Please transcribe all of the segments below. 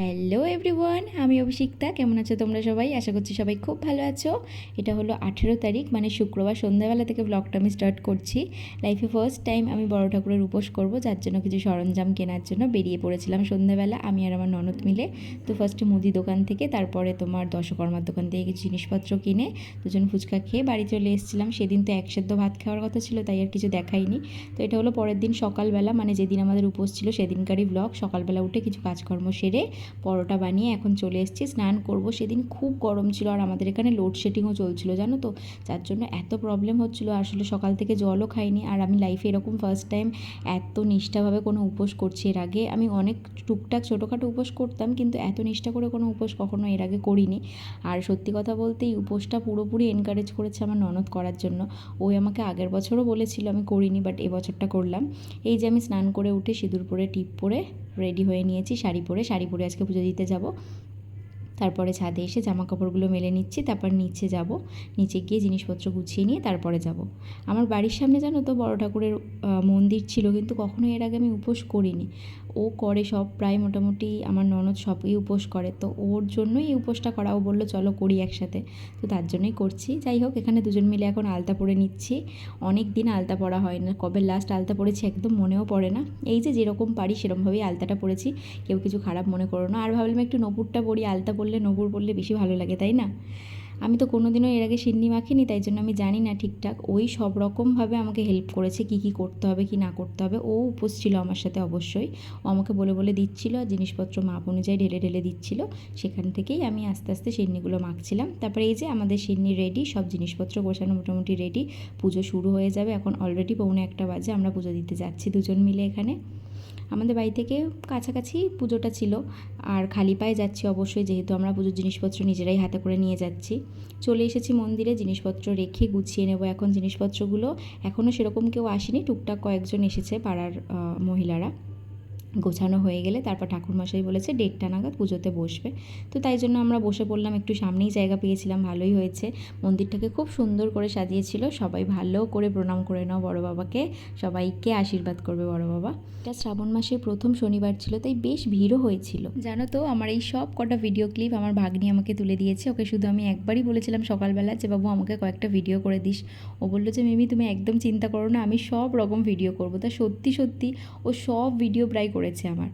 Hello everyone আমি অভিষিক্তা, কেমন আছো তোমরা সবাই? আশা করছি সবাই খুব ভালো আছো। এটা হলো আঠেরো তারিখ মানে শুক্রবার সন্ধ্যাবেলা থেকে ব্লগটা আমি স্টার্ট করছি। লাইফে ফার্স্ট টাইম আমি বড় ঠাকুরের উপোস করব, যার জন্য কিছু সরঞ্জাম কেনার জন্য বেরিয়ে পড়েছিলাম সন্ধ্যাবেলা, আমি আর আমার ননদ মিলে। তো ফার্স্টে মুদি দোকান থেকে, তারপরে তোমার দশকর্মার দোকান থেকে কিছু জিনিসপত্র কিনে দুজন ফুচকা খেয়ে বাড়ি চলে এসেছিলাম। সেদিন তো একসেদ্ধ ভাত খাওয়ার কথা ছিল, তাই আর কিছু দেখাইনি। তো এটা হলো পরের দিন সকালবেলা মানে যেদিন আমাদের উপোস ছিল, সেদিনকারই ব্লগ সকালবেলা উঠে কিছু কাজকর্ম সেরে পরোটা বানিয়ে এখন চলে এসেছি, স্নান করব। সেদিন খুব গরম ছিল আর আমাদের এখানে লোডশেডিংও চলছিল, জানো তো? যার জন্য এত প্রবলেম হচ্ছিল, আসলে সকাল থেকে জলও খাইনি। আর আমি লাইফে এরকম ফার্স্ট টাইম এত নিষ্ঠাভাবে কোনো উপোস করছি এর আগে। আমি অনেক টুকটাক ছোটোখাটো উপোস করতাম, কিন্তু এত নিষ্ঠা করে কোনো উপোস কখনো এর আগে করিনি। আর সত্যি কথা বলতে, এই উপোসটা পুরোপুরি এনকারেজ করেছে আমার ননদ করার জন্য। ওই আমাকে আগের বছরও বলেছিল, আমি করিনি বাট এবছরটা করলাম। এই যে আমি স্নান করে উঠে সিঁদুর পরে, টিপ পরে রেডি হয়ে নিয়েছি, শাড়ি পরে। শাড়ি পরে আজকে পুজো দিতে যাব। তারপরে ছাদে এসে জামা কাপড়গুলো মেলে নিচ্ছি, তারপর নিচে যাব। নিচে গিয়ে জিনিসপত্র গুছিয়ে নিয়ে তারপরে যাব। আমার বাড়ির সামনে জানো তো বড় ঠাকুরের মন্দির ছিল, কিন্তু কখনো এর আগে আমি উপোস করিনি। ও করে সব, প্রায় মোটামুটি আমার ননদ সবই উপোস করে। তো ওর জন্যই এই উপোসটা করা, ও বলল, চলো করি একসাথে। তো তার জন্যই করছি। যাই হোক, এখানে দুজন মিলে এখন আলতা পরে নিচ্ছি। অনেক দিন আলতা পরা হয় না, কবে লাস্ট আলতা পরেছি একদম মনেও পড়ে না। এই যে যেরকম পারি সেরকমভাবেই আলতাটা পরেছি। কেউ কিছু খারাপ মনে করো না। আর ভাবলাম একটু নপুরটা পরি, আলতা পরলে নপুর পরলে বেশি ভালো লাগে, তাই না? আমি তো কোনোদিনও এর আগে সিন্নি মাখিনি, তাই জন্য আমি জানি না ঠিকঠাক। ওই সব রকমভাবে আমাকে হেল্প করেছে, কী কী করতে হবে, কি না করতে হবে। ও উপোস ছিল আমার সাথে অবশ্যই। ও আমাকে বলে বলে দিচ্ছিল আর জিনিসপত্র মাপ অনুযায়ী ঢেলে ঢেলে দিচ্ছিল। সেখান থেকেই আমি আস্তে আস্তে সিন্নিগুলো মাখছিলাম। তারপরে এই যে আমাদের সিন্নি রেডি সব জিনিসপত্র গোছানো মোটামুটি রেডি পুজো শুরু হয়ে যাবে, এখন অলরেডি পৌনে একটা বাজে, আমরা পুজো দিতে যাচ্ছি দুজন মিলে এখানে। আমাদের বাড়ি থেকে কাছাকাছি পুজোটা ছিল। আর খালি পায়ে যাচ্ছি অবশ্যই, যেহেতু আমরা পুজোর জিনিসপত্র নিজেরাই হাতে করে নিয়ে যাচ্ছি। চলে এসেছি মন্দিরে, জিনিসপত্র রেখে গুছিয়ে নেব এখন। জিনিসপত্রগুলো এখনও সেরকম কেউ আসেনি, টুকটাক কয়েকজন এসেছে পাড়ার মহিলারা। গোছানো হয়ে গেলে তারপর ঠাকুরমশাই বলেছে দেড়টা নাগাদ পুজোতে বসবে। তো তাই জন্য আমরা বসে পড়লাম, একটু সামনেই জায়গা পেয়েছিলাম, ভালোই হয়েছে। মন্দিরটাকে খুব সুন্দর করে সাজিয়েছিল, সবাই ভালো করে প্রণাম করে নাও বড় বাবাকে, সবাইকে আশীর্বাদ করবে বড় বাবা। এটা শ্রাবণ মাসের প্রথম শনিবার ছিল, তাই বেশ ভিড়ও হয়েছিল। জানো তো, আমার এই সব কটা ভিডিও ক্লিপ আমার ভাগ্নি আমাকে তুলে দিয়েছে, ওকে শুধু আমি একবারই বলেছিলাম সকালবেলা যে, বাবু, আমাকে কয়েকটা ভিডিও করে দিস। ও বলল যে, মিমি, তুমি একদম চিন্তা করো না, আমি সব রকম ভিডিও করব। তা সত্যি সত্যি ও সব ভিডিও প্রায় করেছে আমার।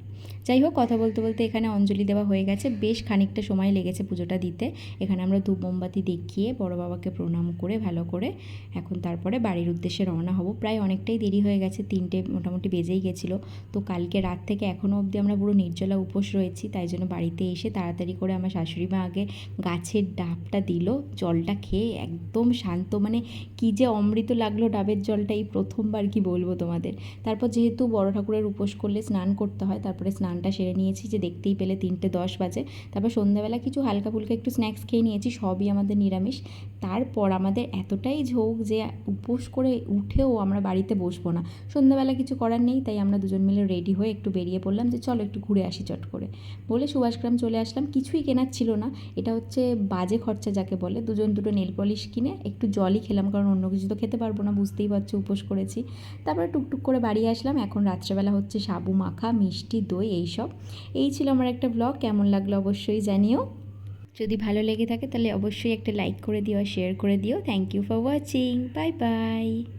যাই হোক, কথা বলতে বলতে এখানে অঞ্জলি দেওয়া হয়ে গেছে। বেশ খানিকটা সময় লেগেছে পুজোটা দিতে। এখানে আমরা ধূপ মোমবাতি দেখিয়ে বড় বাবাকে প্রণাম করে, ভালো করে এখন তারপরে বাড়ির উদ্দেশ্যে রওনা হব। প্রায় অনেকটাই দেরি হয়ে গেছে, তিনটে মোটামুটি বেজেই গেছিল। তো কালকে রাত থেকে এখনও অবধি আমরা পুরো নির্জলা উপোস রয়েছি, তাই জন্য বাড়িতে এসে তাড়াতাড়ি করে আমার শাশুড়ি মা আগে গাছের ডাবটা দিল, জলটা খেয়ে একদম শান্ত মানে কী যে অমৃত লাগল ডাবের জলটা, এই প্রথমবার কি বলব তোমাদের। তারপর যেহেতু বড় ঠাকুরের উপোস করলে স্নান করতে হয়, তারপরে স্নানটা সেরে নিয়েছি যে দেখতেই পেলে তিনটে দশ বাজে। তারপর সন্ধ্যাবেলা কিছু হালকা ফুলকা একটু স্ন্যাক্স খেয়ে নিয়েছি, সবই আমাদের নিরামিষ। তারপর আমাদের এতটাই ঝোঁক যে উপোস করে উঠেও আমরা বাড়িতে বসবো না। সন্ধ্যাবেলা কিছু করার নেই, তাই আমরা দুজন মিলে রেডি হয়ে একটু বেরিয়ে পড়লাম যে চলো একটু ঘুরে আসি চট করে। বলে সুভাষগ্রাম চলে আসলাম, কিছুই কেনার ছিল না। এটা হচ্ছে বাজে খরচা যাকে বলে, দুজন দুটো নেল পলিশ কিনে একটু জলই খেলাম, কারণ অন্য কিছু তো খেতে পারব না, বুঝতেই পারছ উপোস করেছি। তারপরে টুকটুক করে বাড়ি আসলাম, এখন রাত্রেবেলা হচ্ছে সাবু মাখা, মিষ্টি, দই, এইসব। এই ছিল আমার একটা ব্লগ কেমন লাগল অবশ্যই জানিও। যদি ভালো লেগে থাকে তাহলে অবশ্যই একটা লাইক করে দিও আর শেয়ার করে দিও। Thank you for watching bye bye